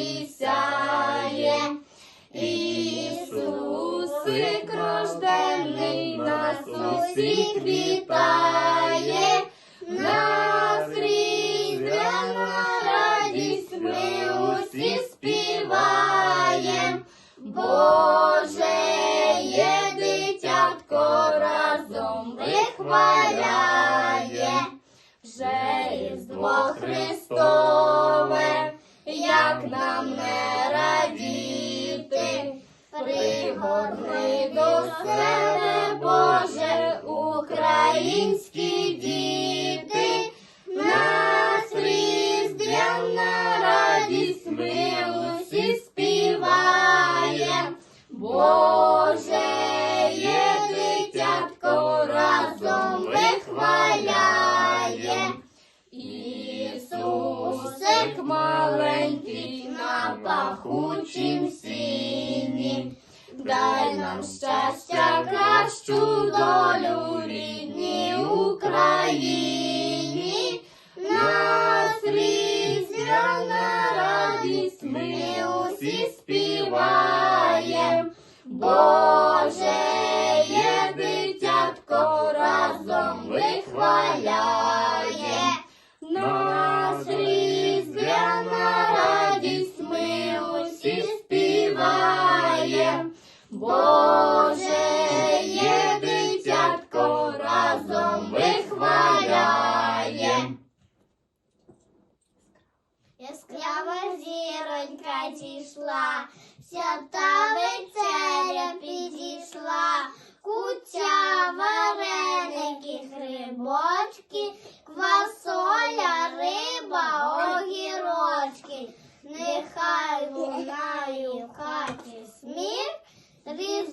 небі сяє, Ісусик рождений нас усіх вітає, нас на радість ми усі співаєм, Боже є дитятко разом вихваляє, вже із Христос. Пригорни до себе, Боже, українські діти, нас різдвяна радість, ми усі співаєм. Боже, є дитятко разом вихваляє. Ісусик маленький на пахучім сіні, дай нам щастя, кращу долю рідній Україні, нас різдвяна радість, ми усі співаєм. Боже, є дитятко Боже, є дитятко разом вихваляє. Яскрава зіронька зійшла, свята вечеря підійшла, куття, вареники, грибочки,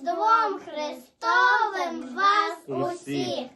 Різдвом Христовим вас усіх.